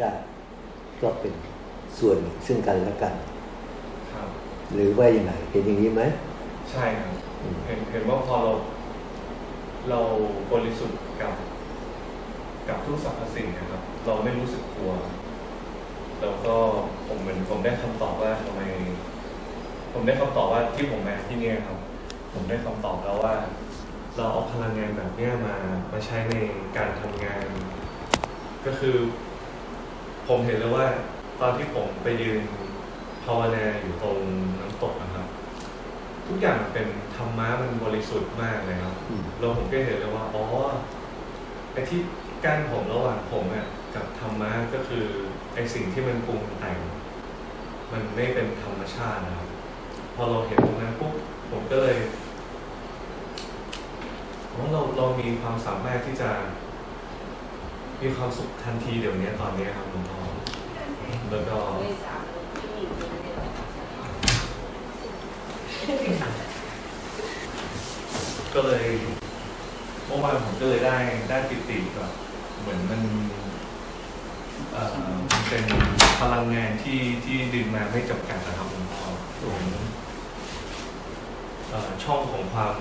ชาติ ก็เป็นส่วนหนึ่งซึ่งกันและกันครับหรือว่ายังไงเห็นอย่างนี้ไหมใช่ครับอืมเห็นเห็นว่าพอเรา เราบริสุทธิ์กับ กับทุกสรรพสิ่งนะครับ เราไม่รู้สึกกลัว แล้วก็ผมเหมือนผมได้คำตอบว่าทำไมผมได้คำตอบว่าที่ผมมาที่เนี่ยครับ ผมได้คำตอบแล้วว่า เราเอาพลังงานแบบเนี้ยมามาใช้ในการทำงาน ก็คือ ผมเห็นแล้วว่าตอนที่ผมไปยืนภาวนาอยู่ตรงน้ำตกนะครับ ทุกอย่างมันเป็นธรรมะมันบริสุทธิ์มากเลยครับอืมแล้วผมก็เห็นเลยว่าอ๋อไอ้ที่กั้นผมระหว่างผมอะกับธรรมะก็คือไอ้สิ่งที่มันปรุงแต่ง มันไม่เป็นธรรมชาตินะครับ พอเราเห็นตรงนั้นปุ๊บผมก็เลยอ๋อเราเรามีความสามารถที่จะ มีความสุขทันทีเดี๋ยวนี้ตอนนี้ครับหลวงพ่อแล้วก็ก็เลยเมื่อวานผมก็เลยได้ได้ปิติแบบเหมือนมันเอ่อมันเป็นพลังงานที่ที่ดึงมาไม่จำกัดนะครับหลวงพ่อผมช่องของความ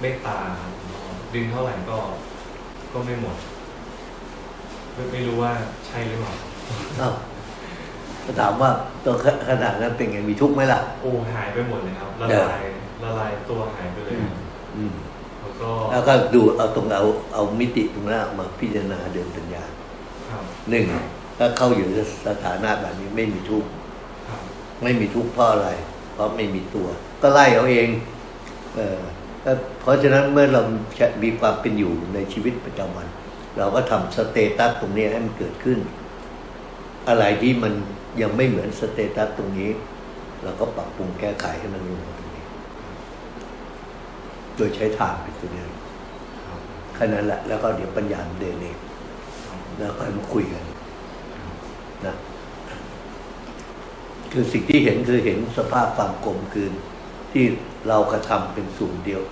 เมตตาดึงเท่าไหร่ก็ก็ไม่หมด ไม่ไม่รู้ว่าใช่หรือเปล่าอ้าวก็ถามว่าตัวขนาดนั้นเป็นไงมีทุกข์ไหมล่ะโอ้หายไปหมดเลยครับละเดี๋ยวลายละลายตัวหายไปเลยครับอืมแล้วก็แล้วก็ดูเอาตรงเอาเอามิติตรงนั้นออกมาพิจารณาเดินปัญญาครับหนึ่งถ้าเข้าอยู่ในสถานะแบบนี้ไม่มีทุกข์ครับไม่มีทุกข์เพราะอะไร เพราะไม่มีตัว ก็ไล่เอาเอง เออก็เพราะฉะนั้นเมื่อเราจะมีความเป็นอยู่ในชีวิตประจำวัน เราก็ทำสเตตัสตรงนี้ให้มันเกิดขึ้น อะไรที่มันยังไม่เหมือนสเตตัสตรงนี้ เราก็ปรับปรุงแก้ไขให้มันลงตรงนี้ โดยใช้ทางเป็นตัวนี้ครับแค่นั้นแหละแล้วก็เดี๋ยวปัญญามันเดินเองครับแล้วค่อยมาคุยกันนะคือสิ่งที่เห็นคือเห็นสภาพความกลมกลืนที่เรากระทำเป็นส่วนเดียว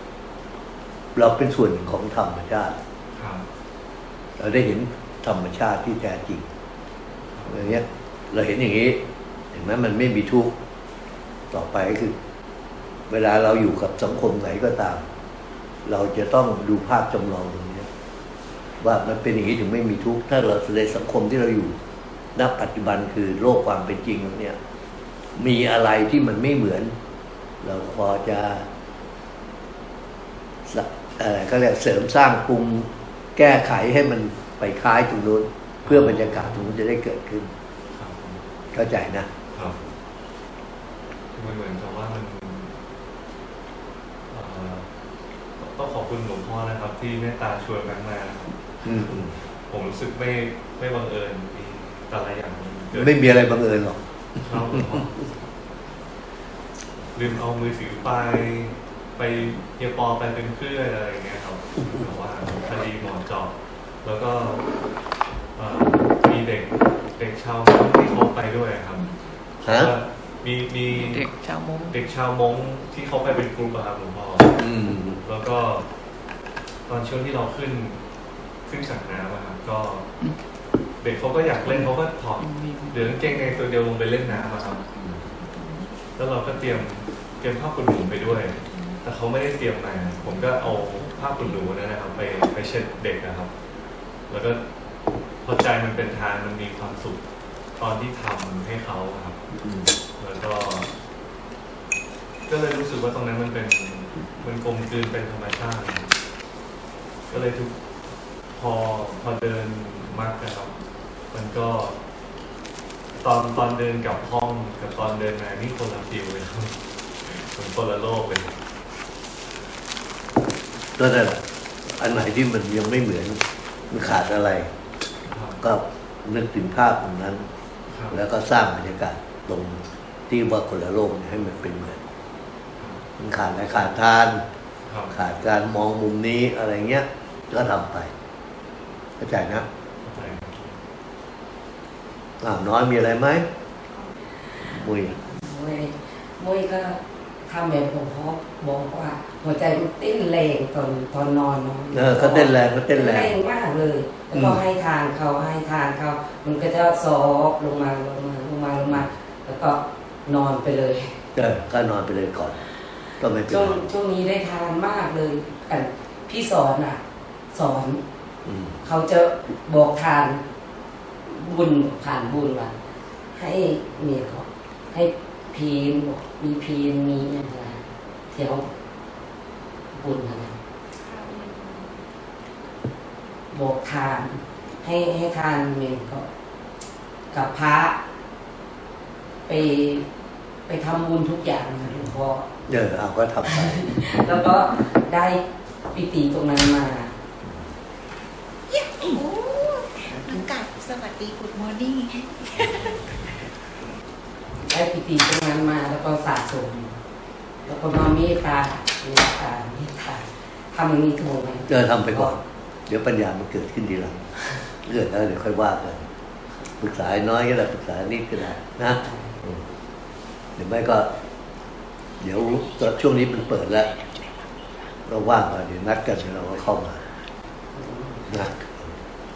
เราเป็นส่วนของธรรมชาติ เราได้เห็นธรรมชาติที่แท้จริงอย่างเงี้ยเราเห็นอย่างนี้ เห็นไหมมันไม่มีทุกข์ต่อไปก็คือ เวลาเราอยู่กับสังคมไหนก็ตาม เราจะต้องดูภาพจำลองตรงนี้ว่ามันเป็นอย่างนี้ถึงไม่มีทุกข์ถ้าเราในสังคมที่เราอยู่ณปัจจุบันคือโลกความเป็นจริงเนี่ย มีอะไรที่มันไม่เหมือน เราพอจะสะอะไรก็เรียกเสริมสร้างปรุง แก้ไขให้มันไปคล้ายตรงนู้นเพื่อบรรยากาศตรงนู้นจะได้เกิดขึ้นครับเข้าใจนะ ครับมันเหมือนกับว่ามันเอ่อต้องขอบคุณหลวงพ่อนะครับ ที่เมตตาชวนกันมานะครับอืมอืมผมรู้สึกไม่ไม่บังเอิญมีแต่ละอย่างมันเกิดไม่มีอะไรบังเอิญหรอกครับหลวงพ่อลืมเอามือถือไป ไปเฮียปอไปเป็นเพื่อนอะไรอย่างเงี้ยครับแต่ว่าคดีหมอเจอบแล้วก็เอ่อมีเด็กเด็กชาวมงค์ที่เขาไปด้วยครับฮะว่ามีมีเด็กชาวมงเด็กชาวมงค์ที่เขาไปเป็นกลุ่มอะครับหลวงพ่ออืม แล้วก็ ตอนช่วงที่เราขึ้นขึ้นจากน้ำอะครับก็ เด็กเขาก็อยากเล่นเขาก็ถอดเดี๋ยวกางเกงในตัวเดียวลงไปเล่นน้ำอะครับ แล้วเราก็เตรียมเตรียมผ้าขนหนูไปด้วย แต่เขาไม่ได้เตรียมมา ผมก็เอาผ้าขนหนูนั่นนะครับ ไปไปเช็ดเด็กนะครับ แล้วก็พอใจมันเป็นทางมันมีความสุขตอนที่ทำให้เขาครับ แล้วก็ ก็เลยรู้สึกว่าตรงนั้นมันเป็นมันกลมกลืนเป็นธรรมชาติ ก็เลยทุกพอพอเดินมากนะครับ มันก็ ตอนตอนเดินกลับห้องกับตอนเดินมานี่คนละฟิลเลยครับเหมือนคนละโลกเลย ก็นั่นแหละอันไหนที่มันยังไม่เหมือนมันขาดอะไรครับก็นึกถึงภาพตรงนั้นครับแล้วก็สร้างบรรยากาศตรงที่ว่าคนละโลกเนี่ยให้มันเป็นเหมือนมันขาดอะไรขาดทานครับขาดการมองมุมนี้อะไรเงี้ย ก็ทำไปเข้าใจนะเข้าใจครับอ้าวน้อยมีอะไรไหมมุยมวยมวยก็ ทำแบบหลวงพ่อบอกว่าหัวใจมันเต้นแรงตอนตอนนอนเนาะเออเขาเต้นแรงเขาเต้นแรงมากเลย แล้วก็อืมให้ทานเขาให้ทานเขา มันก็จะซอบลงมาลงมาลงมาลงมา แล้วก็นอนไปเลยเออก็นอนไปเลยก่อนก็ไม่เป็นช่วงไรช่วงนี้ได้ทานมากเลยอันพี่สอนอะ สอนอืมเขาจะบอกทานบุญผ่านบุญว่าให้เมียเขาให้ พีนบอกมีพีนมีอะไรเที่ยวบุญอะไรบอกทาน ให้ให้ทานเมียเขากับพระไปไปทำบุญทุกอย่างนะหลวงพ่อเออเอาก็ทำไป แล้วก็ได้ปิติตรงนั้นมาโอ้น้องกับสวัสดี Good Morning ได้ปิติตรงนั้นมาแล้วก็สะสม แล้วก็มาเมตตาเมตตาเมตตาทำอย่างนี้ถูกไหมเออทำไปก่อนเดี๋ยวปัญญามันเกิดขึ้นทีหลังเกิดแล้วเดี๋ยวค่อยว่ากันปรึกษาน้อยก็ได้ปรึกษานิดก็ได้นะหรือไม่ก็ เดี๋ยวช่วงนี้มันเปิดแล้ว เราว่างกันเดี๋ยวนัดกันเดี๋ยวเราเข้ามานะ